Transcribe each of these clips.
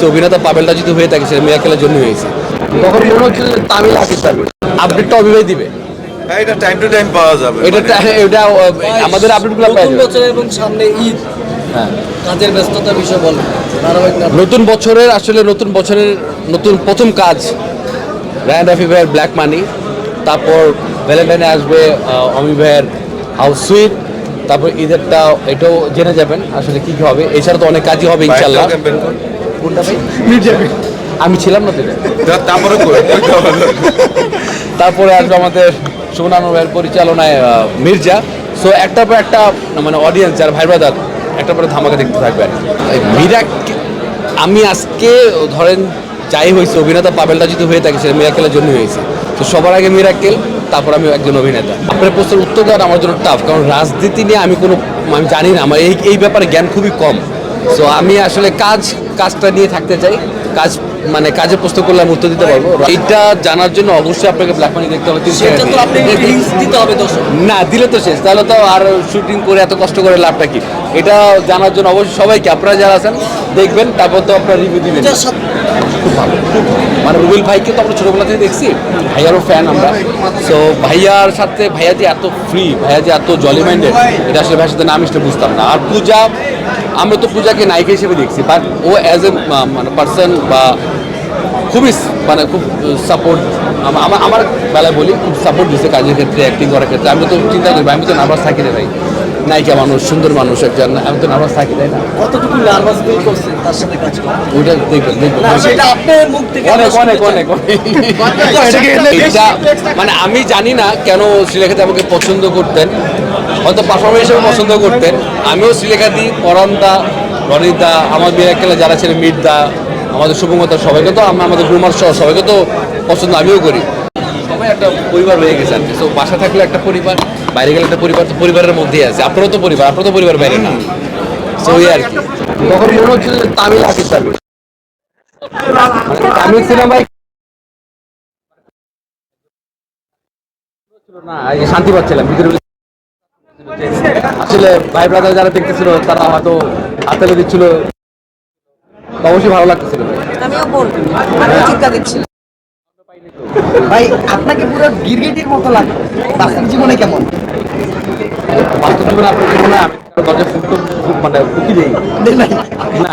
হয়েছে অভিনেতা পাবেলটা যদি হয়ে থাকে সেটা মিরাকেলের জন্য হয়েছে। তখন মনে হচ্ছে যে তামিল তামিল আপডেটটা অভিনয় দিবে। হ্যাঁ এটা টাইম টু টাইম পাওয়া যাবে। এটা মানে- এটা আমাদের আপডেটগুলো নতুন বছর এবং সামনে ঈদ। হ্যাঁ। কাজের ব্যস্ততার বিষয় নতুন বছরের আসলে নতুন বছরের নতুন প্রথম কাজ রায়ান রাফি ভাইয়ের ব্ল্যাক মানি তারপর ভ্যালেন্টাইনে আসবে অমি ভাইয়ের হাউস সুইট তারপর ঈদেরটা এটাও জেনে যাবেন আসলে কি কি হবে। এছাড়া তো অনেক কাজই হবে ইনশাল্লাহ। কোনটা ভাই? আমি ছিলাম না তো তারপরে। তারপরে আসবে আমাদের সুমনানু ভাইয়ের পরিচালনায় মির্জা। সো একটার পর একটা মানে অডিয়েন্স যার ভাই ব্রাদার একটা পরে ধামাকা দেখতে থাকবে আর মিরাক আমি আজকে ধরেন যাই হয়েছে অভিনেতা পাবেলটা যদি হয়ে থাকে সেটা মিরাকেলের জন্য হয়েছে। তো সবার আগে মিরাকেল তারপর আমি একজন অভিনেতা। আপনার প্রশ্নের উত্তর দেওয়াটা আমার জন্য টাফ কারণ রাজনীতি নিয়ে আমি কোনো আমি জানি না আমার এই এই ব্যাপারে জ্ঞান খুবই কম। সো আমি আসলে কাজ কাজটা নিয়ে থাকতে চাই। কাজ মানে কাজে প্রশ্ন করলে আমি উত্তর দিতে পারব। এইটা জানার জন্য অবশ্যই আপনাকে ব্ল্যাক মানি দেখতে হবে দিতে হবে না দিলে তো শেষ। তাহলে তো আর শুটিং করে এত কষ্ট করে লাভটা কি? এটা জানার জন্য অবশ্যই সবাইকে আপনারা যারা আছেন দেখবেন তারপর তো আপনার রিভিউ দিবেন। খুব ভালো। মানে রুবেল ভাইকে তো আমরা ছোটবেলা থেকে দেখছি ভাইয়ারও ফ্যান আমরা। তো ভাইয়ার সাথে ভাইয়া যে এত ফ্রি ভাইয়া যে এত জলি মাইন্ডেড এটা আসলে ভাইয়ের সাথে নাম আসলে বুঝতাম না। আর পূজা আমরা তো পূজাকে নায়িকা হিসেবে দেখছি বাট ও অ্যাজ এ মানে পার্সন বা খুবই মানে খুব সাপোর্ট আমার আমার বেলায় বলি খুব সাপোর্ট দিচ্ছে কাজের ক্ষেত্রে অ্যাক্টিং করার ক্ষেত্রে। আমি তো চিন্তা করি আমি তো নার্ভাস থাকি না ভাই। নায়িকা মানুষ সুন্দর মানুষ একজন। আমি তো নার্ভাস থাকি তাই না? কতটুকু নার্ভাস ফিল করছেন তার সাথে কাজ ওইটা দেখবেন মানে আমি জানি না কেন শ্রীলেখাতে আমাকে পছন্দ করতেন। হয়তো পারফরমেন্স হিসেবে পছন্দ করতেন। আমিও শ্রীলেখা দিই পরমদা রনিদা আমার বিরাকেলা যারা ছিলেন মির্দা আমাদের শুভমতা সবাইকে তো আমরা আমাদের গ্রুমার সহ সবাইকে তো পছন্দ আমিও করি। সবাই একটা পরিবার হয়ে গেছে আর কি। তো বাসা থাকলে একটা পরিবার বাইরে গেলে একটা পরিবার তো পরিবারের মধ্যেই আছে। আপনারও তো পরিবার আপনারও তো পরিবার বাইরে না। সো ওই আর কি। তখন মনে হচ্ছে যে তামিল আকিব তামিল তামিল সিনেমায় না এই শান্তি পাচ্ছিলাম ভিতরে আসলে ভাই ব্রাদার যারা দেখতেছিল তারা হয়তো হাততালি দিচ্ছিল। অবশ্যই ভালো লাগতেছিল। আমিও বলব চিৎকার দিচ্ছিল ভাই আপনাকে পুরো গিরগিটির মতো লাগে। বাস্তব জীবনে কেমন? বাস্তব জীবনে আপনার জীবনে আমি দরজা ফুটো মানে ফুকি দেই। না।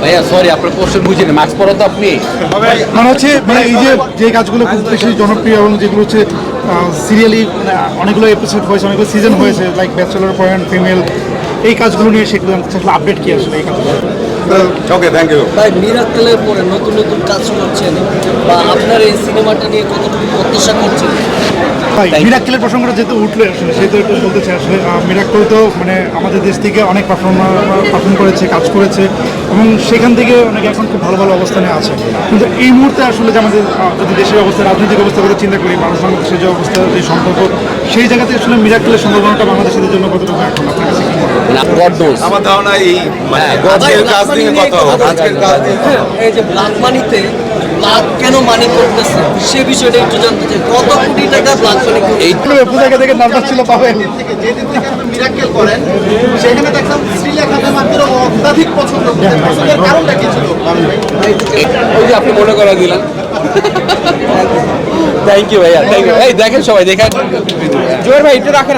ভাইয়া সরি আপনার কোশ্চেন বুঝিনি। মাস্ক পরা তো আপনি। মানে হচ্ছে মানে এই যে কাজগুলো খুব বেশি জনপ্রিয় এবং যেগুলো হচ্ছে সিরিয়ালি অনেকগুলো এপিসোড হয়েছে, অনেকগুলো সিজন হয়েছে লাইক ব্যাচেলর পয়েন্ট ফিমেল এই কাজগুলো নিয়ে সেগুলো আপডেট কি আসলে এই কাজগুলো? ওকে থ্যাংক ইউ ভাই মিরাক্কেলের পরে নতুন নতুন কাজ করছেন বা আপনার এই সিনেমাটা নিয়ে কতটুকু প্রত্যাশা করছেন? ভাই মিরাক্কেলের প্রসঙ্গটা যেহেতু উঠল আসলে সেহেতু একটু বলতে চাই আসলে মিরাক্কেল তো মানে আমাদের দেশ থেকে অনেক পারফর্মার পারফর্ম করেছে কাজ করেছে এবং সেখান থেকে অনেক এখন খুব ভালো ভালো অবস্থানে আছে। কিন্তু এই মুহূর্তে আসলে যে আমাদের যদি দেশের অবস্থা রাজনৈতিক অবস্থা করে চিন্তা করি মানুষ বাংলাদেশের যে অবস্থা যে সম্পর্ক সেই জায়গাতে আসলে মিরাক্কেলের সম্ভাবনাটা বাংলাদেশের জন্য কতটুকু এখন আপনার? না গড নোস আমার ধারণা এই মানে হ্যাঁ, কাজ নিয়ে কথা আজকের কাজ নিয়ে কথা হোক। এই যে ব্ল্যাক মানিতে ব্ল্যাক কেন মানি করতেছে? সে বিষয়টা একটু জানতে চাই। কত কোটি টাকা ব্ল্যাক মানি এই একটু পূজাকে দেখে ছিল পাবেন থেকে যেদিন থেকে আপনি মিরাক্কেল করেন সেখানে দেখলাম মাত্র অত্যাধিক পছন্দ করতেন পছন্দের কারণটা কি ছিল ওই যে আপনি মনে করা দিলেন। থ্যাংক ইউ ভাইয়া থ্যাংক ইউ এই দেখেন সবাই দেখেন। জোর ভাই একটু রাখেন।